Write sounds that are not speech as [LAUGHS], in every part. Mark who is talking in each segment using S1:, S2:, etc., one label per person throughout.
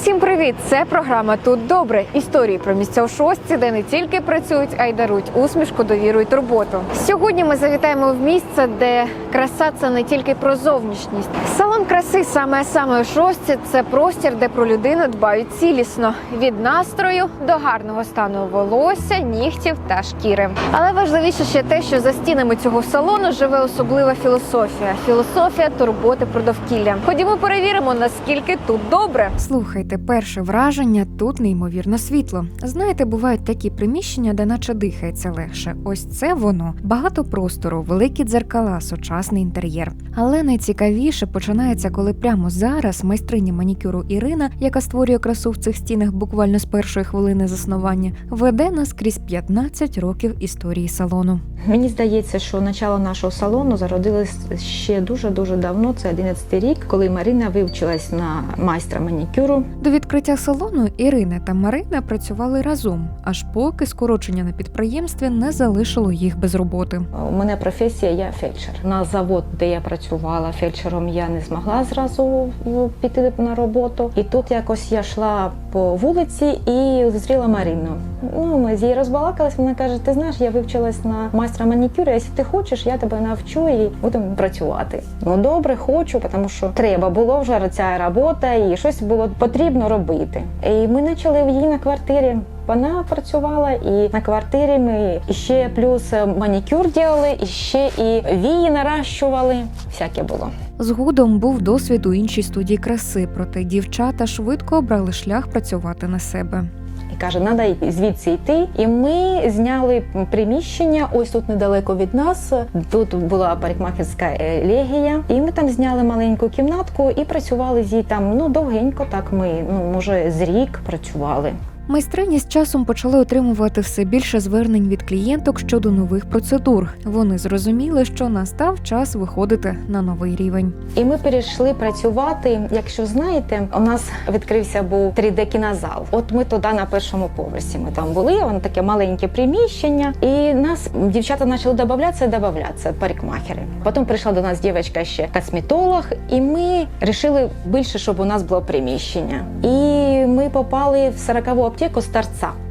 S1: Усім привіт! Це програма Тут добре. Історії про місця у шостці, де не тільки працюють, а й дарують усмішку, довіру і турботу. Сьогодні ми завітаємо в місце, де краса це не тільки про зовнішність. Салон краси саме саме у шостці це простір, де про людину дбають цілісно від настрою до гарного стану волосся, нігтів та шкіри. Але важливіше ще те, що за стінами цього салону живе особлива філософія філософія турботи про довкілля. Ходімо перевіримо, наскільки тут добре. Слухайте, перше враження тут неймовірно світло. Знаєте, бувають такі приміщення, де наче дихається легше. Ось це воно багато простору, великі дзеркала, сучасний інтер'єр. Але найцікавіше починається, коли прямо зараз майстриня манікюру Ірина, яка створює красу в цих стінах буквально з першої хвилини заснування, веде нас крізь 15 років історії салону.
S2: Мені здається, що начало нашого салону зародилось ще дуже дуже давно. Це 11 рік, коли Марина вивчилась на майстра манікюру.
S1: До відкриття салону Ірина та Марина працювали разом, аж поки скорочення на підприємстві не залишило їх без роботи.
S2: У мене професія, я фельдшер. На завод, де я працювала фельдшером, я не змогла зразу піти на роботу. І тут якось я йшла по вулиці і зустріла Марину. Ну, ми з її розбалакались. Вона каже: Ти знаєш, я вивчилась на майстра манікюру. Якщо ти хочеш, я тебе навчу і будемо працювати. Ну добре, хочу, тому що треба було вже ця робота, і щось було потрібно робити. І ми почали в її на квартирі. Вона працювала і на квартирі ми і ще плюс манікюр робили, і ще і вії наращували. Всяке було.
S1: Згодом був досвід у іншій студії краси, проте дівчата швидко обрали шлях працювати на себе.
S2: І каже, треба звідси йти. І ми зняли приміщення. Ось тут недалеко від нас. Тут була парикмахерська е, легія, і ми там зняли маленьку кімнатку і працювали з її там. Ну довгенько. Так ми ну може з рік працювали.
S1: Майстрині з часом почали отримувати все більше звернень від клієнток щодо нових процедур. Вони зрозуміли, що настав час виходити на новий рівень.
S2: І ми перейшли працювати. Якщо знаєте, у нас відкрився був 3D-кінозал. От ми туди на першому поверсі. Ми там були, воно таке маленьке приміщення, і нас дівчата почали додаватися і додаватися парикмахери. Потім прийшла до нас дівчинка ще косметолог, і ми вирішили більше, щоб у нас було приміщення. І ми попали в 40-ву аптеку з.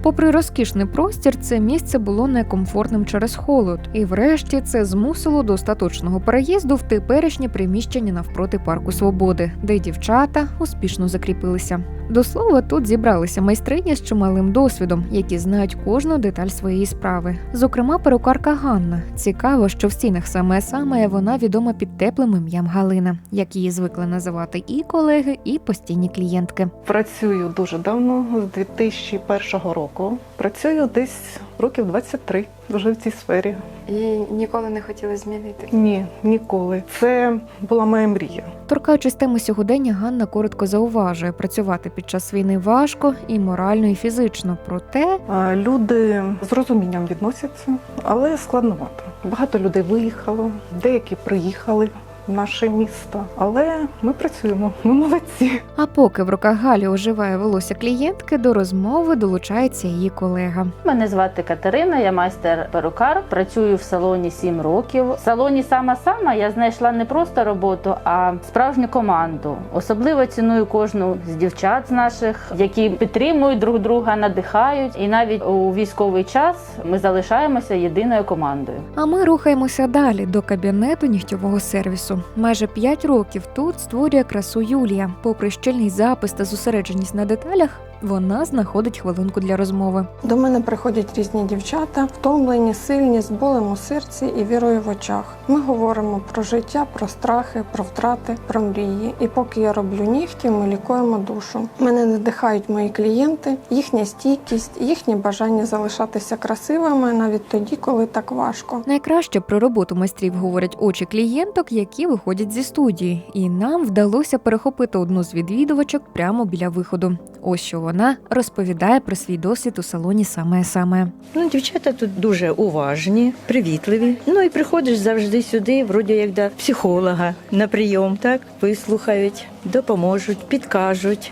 S1: Попри розкішний простір, це місце було некомфортним через холод, і врешті це змусило до остаточного переїзду в теперішнє приміщення навпроти парку свободи, де дівчата успішно закріпилися. До слова, тут зібралися майстрині з чималим досвідом, які знають кожну деталь своєї справи. Зокрема, перукарка Ганна. Цікаво, що в стінах саме саме вона відома під теплим ім'ям Галина, як її звикли називати і колеги, і постійні клієнтки.
S3: Працюю дуже давно, з 2001 року. Працюю десь років 23 вже в цій сфері.
S4: І ніколи не хотіли змінити.
S3: Ні, ніколи. Це була моя мрія.
S1: Торкаючись теми сьогодення, Ганна коротко зауважує, працювати під час війни важко і морально, і фізично. Проте
S3: Люди з розумінням відносяться, але складновато. Багато людей виїхало, деякі приїхали наше місто, але ми працюємо. Ми молодці.
S1: А поки в руках Галі оживає волосся клієнтки, до розмови долучається її колега.
S5: Мене звати Катерина, я майстер перукар. Працюю в салоні 7 років. В салоні сама сама я знайшла не просто роботу, а справжню команду. Особливо ціную кожну з дівчат з наших, які підтримують друг друга, надихають. І навіть у військовий час ми залишаємося єдиною командою.
S1: А ми рухаємося далі до кабінету нігтєвого сервісу. Майже 5 років тут створює красу Юлія. Попри щільний запис та зосередженість на деталях, вона знаходить хвилинку для розмови.
S4: До мене приходять різні дівчата, втомлені, сильні, з болем у серці і вірою в очах. Ми говоримо про життя, про страхи, про втрати, про мрії. І поки я роблю нігті, ми лікуємо душу. Мене надихають мої клієнти, їхня стійкість, їхнє бажання залишатися красивими навіть тоді, коли так важко.
S1: Найкраще про роботу майстрів говорять очі клієнток, які виходять зі студії, і нам вдалося перехопити одну з відвідувачок прямо біля виходу. Ось що вона розповідає про свій досвід у салоні саме саме.
S6: Ну, дівчата тут дуже уважні, привітливі. Ну і приходиш завжди сюди, вроді як до психолога на прийом, так вислухають, допоможуть, підкажуть,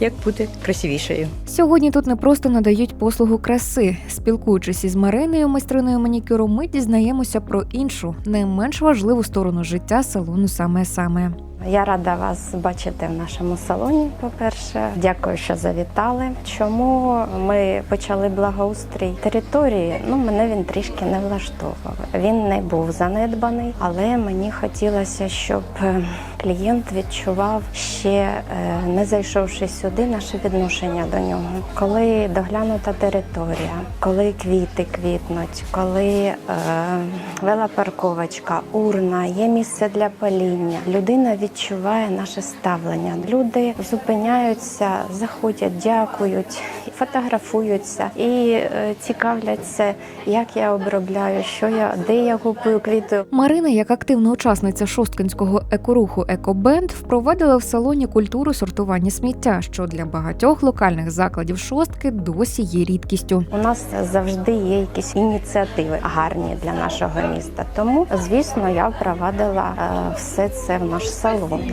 S6: як бути красивішою.
S1: Сьогодні тут не просто надають послугу краси. Спілкуючись із Мариною, майстриною манікюру, ми дізнаємося про іншу, не менш важливу сторону життя салону саме саме.
S7: Я рада вас бачити в нашому салоні. По-перше, дякую, що завітали. Чому ми почали благоустрій території? Ну мене він трішки не влаштовував. Він не був занедбаний, але мені хотілося, щоб е, клієнт відчував ще е, не зайшовши сюди, наше відношення до нього. Коли доглянута територія, коли квіти квітнуть, коли е, велопарковочка, урна, є місце для паління. Людина відчуває наше ставлення. Люди зупиняються, заходять, дякують, фотографуються і е, цікавляться, як я обробляю, що я, де я купую квіти.
S1: Марина, як активна учасниця шосткинського екоруху Екобенд, впровадила в салоні культуру сортування сміття, що для багатьох локальних закладів шостки досі є рідкістю.
S7: У нас завжди є якісь ініціативи гарні для нашого міста. Тому, звісно, я впровадила е, все це в наш салон.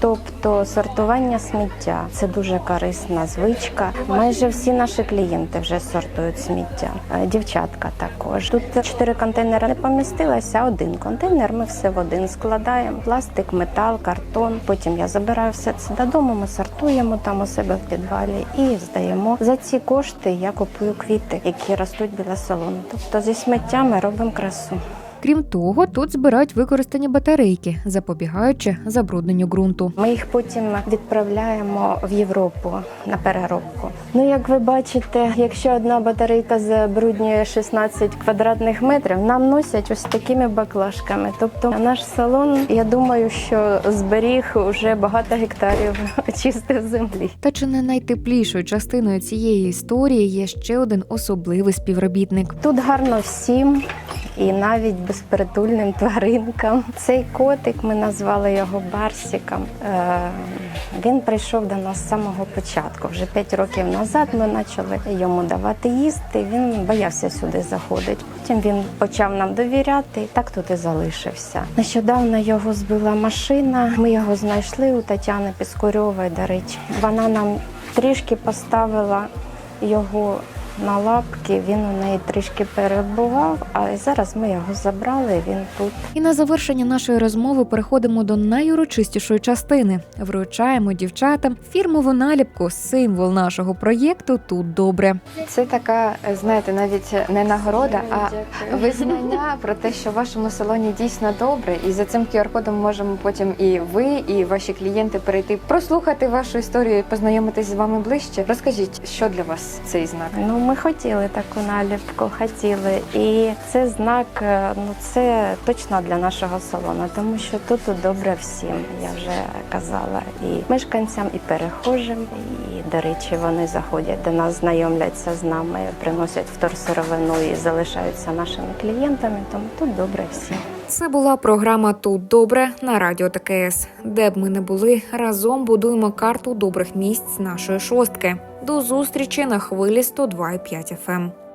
S7: Тобто сортування сміття це дуже корисна звичка. Майже всі наші клієнти вже сортують сміття. Е, Дівчатка також. Тут чотири контейнери не помістилося. Один контейнер ми все в один складаємо: пластик, метал, картон. Потім я забираю все це додому. Ми сортуємо там у себе в підвалі і здаємо. За ці кошти я купую квіти, які ростуть біля салону. Тобто зі сміття ми робимо красу.
S1: Крім того, тут збирають використані батарейки, запобігаючи забрудненню ґрунту.
S7: Ми їх потім відправляємо в Європу на переробку. Ну, як ви бачите, якщо одна батарейка забруднює 16 квадратних метрів, нам носять ось такими баклажками. Тобто наш салон, я думаю, що зберіг уже багато гектарів [LAUGHS] чистої землі.
S1: Та чи не найтеплішою частиною цієї історії є ще один особливий співробітник.
S7: Тут гарно всім. І навіть безпритульним тваринкам. Цей котик ми назвали його Барсіком. Е, Він прийшов до нас з самого початку. Вже 5 років назад ми почали йому давати їсти. Він боявся сюди заходити. Потім він почав нам довіряти, так тут і залишився. Нещодавно його збила машина. Ми його знайшли у Тетяни Піскорьової. До речі, вона нам трішки поставила його на лапки. Він у неї трішки перебував, а зараз ми його забрали. Він тут.
S1: І на завершення нашої розмови переходимо до найурочистішої частини. Вручаємо дівчатам фірмову наліпку, символ нашого проєкту тут добре. Це така, знаєте, навіть не нагорода, а визнання про те, що в вашому салоні дійсно добре, і за цим QR-кодом можемо потім і ви, і ваші клієнти перейти, прослухати вашу історію, познайомитись з вами ближче. Розкажіть, що для вас цей знак?
S7: Ну, ми хотіли таку наліпку, хотіли. І це знак, е, ну це точно для нашого салону, тому що тут добре всім. Я вже казала, і мешканцям, і перехожим. І, до речі, вони заходять до нас, знайомляться з нами, приносять вторсировину і залишаються нашими клієнтами. Тому тут добре всім.
S1: Це була програма Тут добре на радіо ТКС. Де б ми не були, разом будуємо карту добрих місць нашої шостки. До зустрічі на хвилі 102,5 FM.